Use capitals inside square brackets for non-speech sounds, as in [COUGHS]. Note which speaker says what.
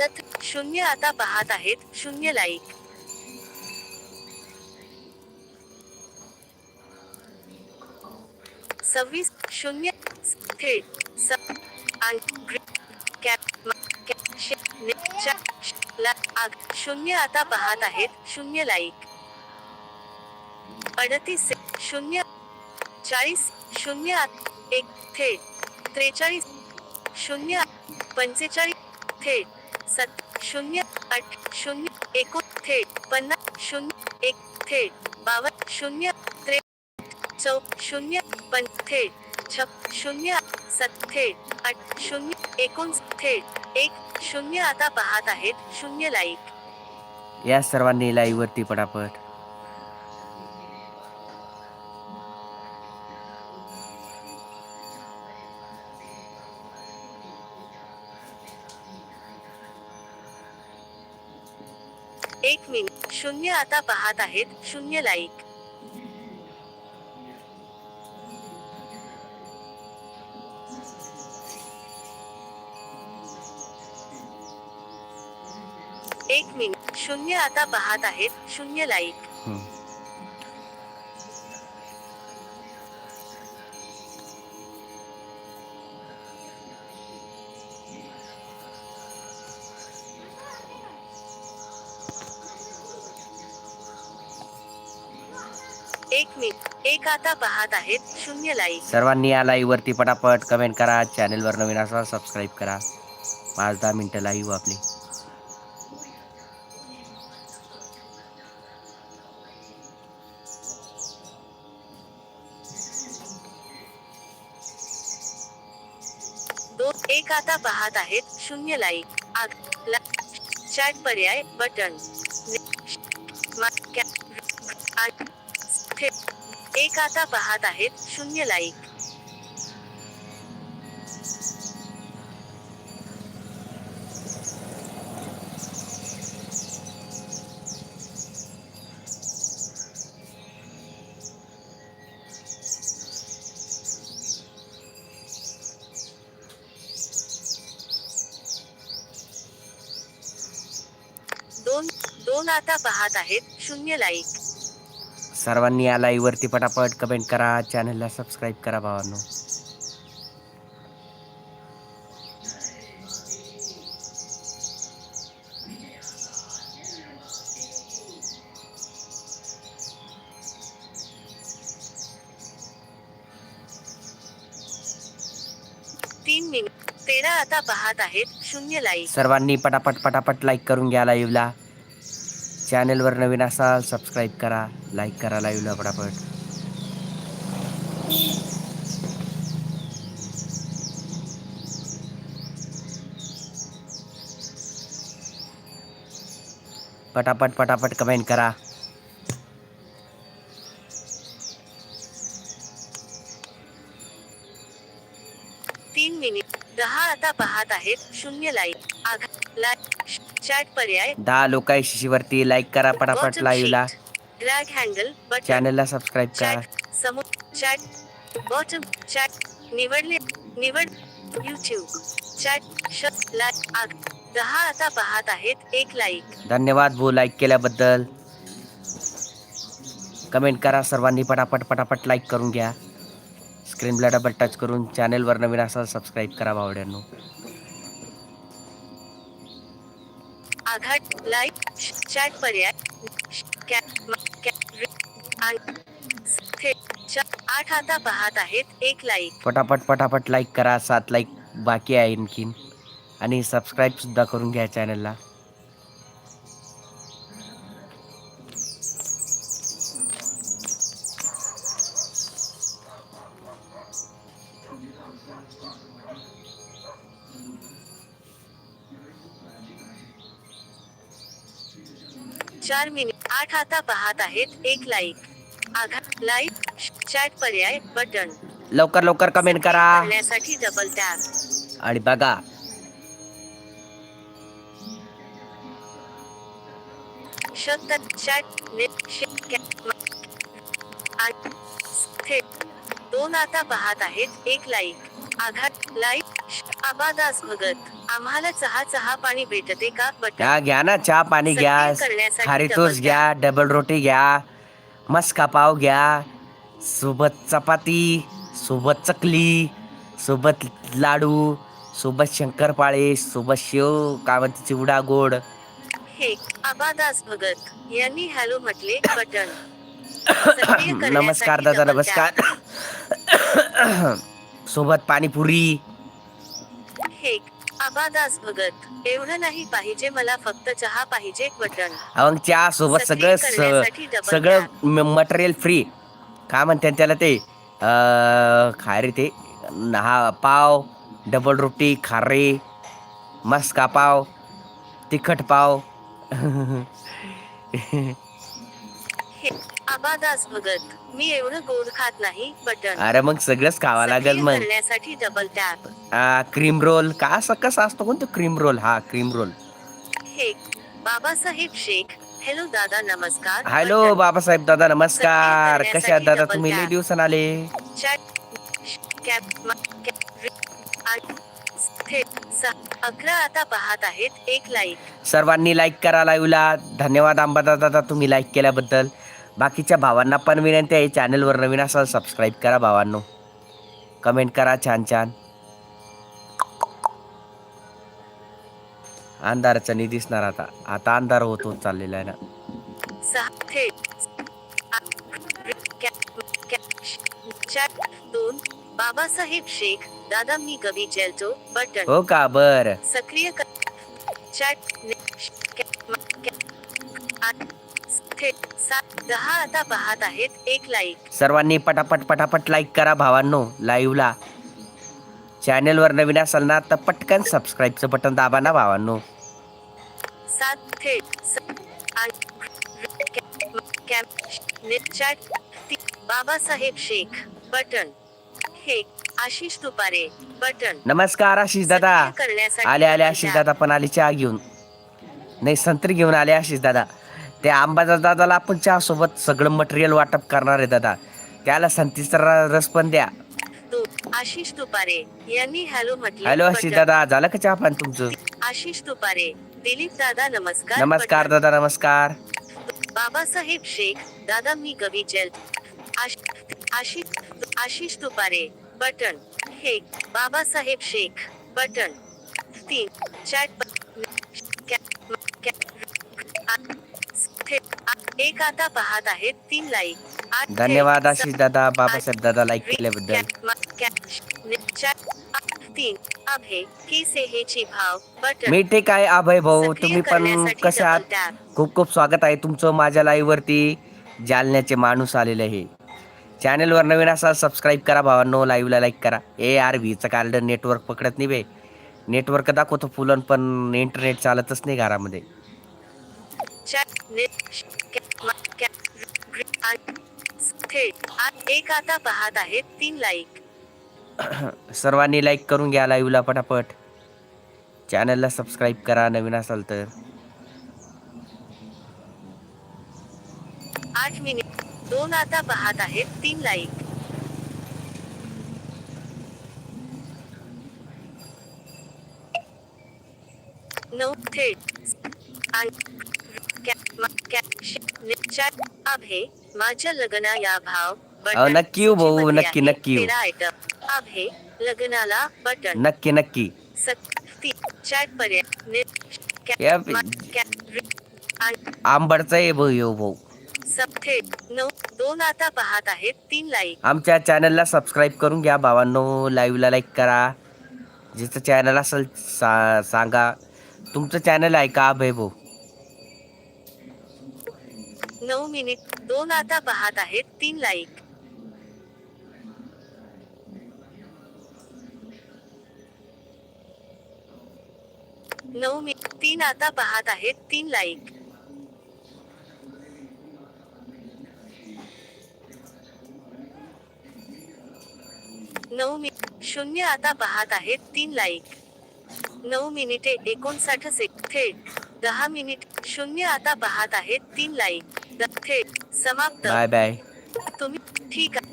Speaker 1: सत शून्य आता पाहत आहेत शून्य लाईक सव्वीस शून्य थेट स ला- आग शून्य आता पाहत आहेत शून्य लाईक अडतीस शून्य चाळीस शून्य एक थेट त्रेचाळीस शून्य पंचेचाळीस थेट सत शून्य आठ शून्य एकोण थेट पन्नास शून्य एक थेट बावन्न शून्य त्रे चौ शून्य पण थेट छप शून्य सत थेट आठ शून्य एकोण थेट एक शून्य आता पाहत आहेत शून्य लाईक.
Speaker 2: या सर्वांनी लाईव्ह वरती पटापट.
Speaker 1: शून्य आता पाहत आहेत शून्य लाईक एक मिनिट शून्य आता पाहत आहेत शून्य लाईक एक मिनिट. एक आता पाहत आहेत. शून्य लाईक
Speaker 2: सर्वांनी या लाईव्ह वरती पटापट कमेंट करा. चॅनलवर नवीन असाल सबस्क्राईब करा. पाच दहा मिनटं लाईव्ह आपली.
Speaker 1: दोन एक आता पाहत आहेत. शून्य लाईक चॅट पर्याय बटन ने- एक आता पाहत आहेत शून्य लाईक. दोन दोन आता पाहत आहेत शून्य लाईक.
Speaker 2: सर्वांनी या लाईव्ह वरती पटापट कमेंट करा. चॅनलला सबस्क्राईब करा भावांनो.
Speaker 1: तीन मिनिट तेरा आता पाहत आहेत. शून्य लाईक
Speaker 2: सर्वांनी पटापट पटापट लाईक करून घ्या लाईव्हला चॅनेलवर नवीन असाल सबस्क्राईब करा लाईक करा लाईव्हला पटापट पटापट पटापट कमेंट करा.
Speaker 1: तीन मिनिट. दहा आता पाहत आहेत. शून्य लाईक आघा लाईक चॅट पर्याय
Speaker 2: दहा लोक शिशीवरती लाईक करा पटापट लाईव्हला
Speaker 1: ड्रॅग हँडल
Speaker 2: चॅनलला सबस्क्राईब करा.
Speaker 1: चॅट समोर चॅट बॉटम चॅट निवडले निवड युट्यूब चॅट श लाईक आग. दहा आता पाहत आहेत एक लाईक
Speaker 2: धन्यवाद भाऊ लाईक केल्याबद्दल. कमेंट करा सर्वांनी पटापट पटापट लाईक करून घ्या. स्क्रीनला डबल टच करून चॅनलवर नवीन असाल सबस्क्राईब करा भावड्यांनो.
Speaker 1: आघात लाईक चॅट पर्याय कॅ- आठ आता पाहत आहेत एक लाईक
Speaker 2: पटापट पटापट लाईक करा सात लाईक बाकी आहे आणखीन. आणि सबस्क्राईब सुद्धा करून घ्या चॅनलला
Speaker 1: चार मिनिट आठ आता पाहत आहेत एक लाईक आघात लाईक चॅट पर्याय बटन.
Speaker 2: लवकर लवकर कमेंट करा.
Speaker 1: करण्यासाठी डबल टॅप
Speaker 2: आणि बघा.
Speaker 1: शब्द चॅट नेट दोन आता पाहत आहेत एक लाईक आघात लाईक आबादास भगत आम्हाला चहा चहा पाणी भेटते का?
Speaker 2: हा घ्या ना चहा पाणी घ्या
Speaker 1: करण्यासाठी double
Speaker 2: टोस्ट घ्या डबल रोटी घ्या मस्का पाव घ्या सोबत चपाती सोबत चकली सोबत लाडू सोबत शंकरपाळे सोबत शेव काय म्हणते चिवडा गोड.
Speaker 1: हे आबादास भगत यांनी हॅलो म्हटले बटन. सक्रिय [COUGHS] करण्यासाठी
Speaker 2: नमस्कार दादा
Speaker 1: double
Speaker 2: नमस्कार. सोबत पाणीपुरी
Speaker 1: आबादास भगत एवढं नाही पाहिजे मला फक्त चहा पाहिजे बटन
Speaker 2: मग चहा सोबत
Speaker 1: सक्रिय
Speaker 2: सगळं
Speaker 1: करण्यासाठी
Speaker 2: स-
Speaker 1: double
Speaker 2: सगळं मटेरियल फ्री काय म्हणते त्याला ते? अं, काय रे ते? हा पाव डबल रोटी खारे मस्का पाव तिखट पाव. [LAUGHS]
Speaker 1: हे आबादास भगत मी एवढं गोड खात नाही बटन
Speaker 2: अरे मग सगळंच खावं लागेल मग.
Speaker 1: करण्यासाठी डबल टॅप
Speaker 2: क्रीम रोल का असं कसं असतो? कोणतं क्रीम रोल हा क्रीम रोल
Speaker 1: हे बाबासाहेब शेख. हॅलो दादा नमस्कार.
Speaker 2: Hello
Speaker 1: button.
Speaker 2: बाबासाहेब दादा नमस्कार. कसे आहात दादा?
Speaker 1: करण्यासाठी
Speaker 2: तुम्ही लई
Speaker 1: double
Speaker 2: दिवसानं आले.
Speaker 1: चॅट कॅप मा- कॅप- रि- आठ- थेट सहा- अकरा आता पाहत आहेत. एक लाईक
Speaker 2: सर्वांनी लाईक करा लाईव्हला. धन्यवाद अंबादा दादा तुम्ही लाईक केल्याबद्दल. बाकीच्या भावांना पण विनंती आहे चॅनलवर नवीन असाल सबस्क्राईब करा भावांनो कमेंट करा छान छान अंधाराचा नाही दिसणार आता आता अंधार होत होत चाललेला आहे ना
Speaker 1: दोन बाबासाहेब शेख दादा मी गवी जेलतो बटन
Speaker 2: हो का बर
Speaker 1: सक्रिय कर चॅट दहा आता पाहत आहेत एक लाईक
Speaker 2: सर्वांनी पटापट पटापट लाईक करा भावांनो लाईव्हला चॅनलवर नवीन असाल ना तर पटकन सबस्क्राईबचं बटन दाबा ना भावांनो.
Speaker 1: सात थेट बाबासाहेब शेख बटन. हे आशिष तुपारे बटन.
Speaker 2: नमस्कार आशिष दादा. आले आले आशिष. दादा पण आले चहा घेऊन. नाही संत्री घेऊन आले आशिष दादा. ते आंबादा दादाला आपण चहा सोबत सगळं मटेरियल वाटप करणार आहे दादा. त्याला संतीचा रस पण द्या.
Speaker 1: दोन आशिष तुपारे यांनी हॅलो म्हटले.
Speaker 2: हॅलो आशिष. दादा झालं का चहा पाणी तुमचं?
Speaker 1: आशिष तुपारे दिलीप दादा नमस्कार.
Speaker 2: नमस्कार. दादा नमस्कार.
Speaker 1: बाबासाहेब शेख दादा मी गवी जेल आश- आशिष आशिष तुपारे बटन. हे बाबासाहेब शेख बटन. तीन चॅट एक आता पाहत आहेत तीन लाईक
Speaker 2: धन्यवाद आशिष दादा बाबासाहेब दादा लाईक केल्याबद्दल.
Speaker 1: मा- तीन. भाव बटन.
Speaker 2: ठीक आहे अभय भाऊ? तुम्ही पण कसे आहात. खूप खूप स्वागत आहे तुमचं माझ्या लाईव्ह वरती. जालन्याचे माणूस आलेले आहे चॅनलवर नवीन असाल सबस्क्राईब करा भावांनो. लाईव्हला लाईक करा. ए आर व्हीचं कार्ड नेटवर्क पकडत नाही बे. नेटवर्क दाखवतो फुलन पण इंटरनेट चालतच नाही घरामध्ये
Speaker 1: चॅट नेट श- कॅ- मा- कॅ- रि- आ- थेट एक आता पाहत आहेत तीन लाईक
Speaker 2: सर्वांनी लाईक करून घ्या लाईव्हला पटापट चॅनलला सबस्क्राईब करा नवीन असाल तर
Speaker 1: आठ मिनिट दोन आता पाहत आहेत तीन लाईक नऊ थेट आणि माझ्या लग्ना या भाव
Speaker 2: अहो, नक्की येऊ भाऊ, नक्की. नक्की येऊ.
Speaker 1: तेरा आयटम अभे लग्नाला बटन.
Speaker 2: नक्की नक्की.
Speaker 1: सक्ती चॅट पर्याय नि- कॅ-
Speaker 2: या-
Speaker 1: मा- कॅ- रि- आणि
Speaker 2: आंबडचा आहे भाऊ येऊ भाऊ.
Speaker 1: सबथेट नऊ दोन आता पाहत आहेत तीन लाईक
Speaker 2: आमच्या चॅनलला सबस्क्राईब करून घ्या भावांनो लाईव्हला लाईक करा. जिचं चॅनल असेल सा सांगा. तुमचं चॅनल आहे का अभय भाऊ?
Speaker 1: नऊ मिनिट दोन आता पाहत आहेत तीन लाईक नऊ मी तीन आता पाहत आहेत तीन लाईक नऊ मी शून्य आता पाहत आहेत तीन लाईक नऊ मिनिटे एकोणसाठ सेक थेट दहा मिनिट शून्य आता पाहत आहेत तीन लाईक थेट समाप्त.
Speaker 2: Bye bye.
Speaker 1: तुम्ही ठीक आहे.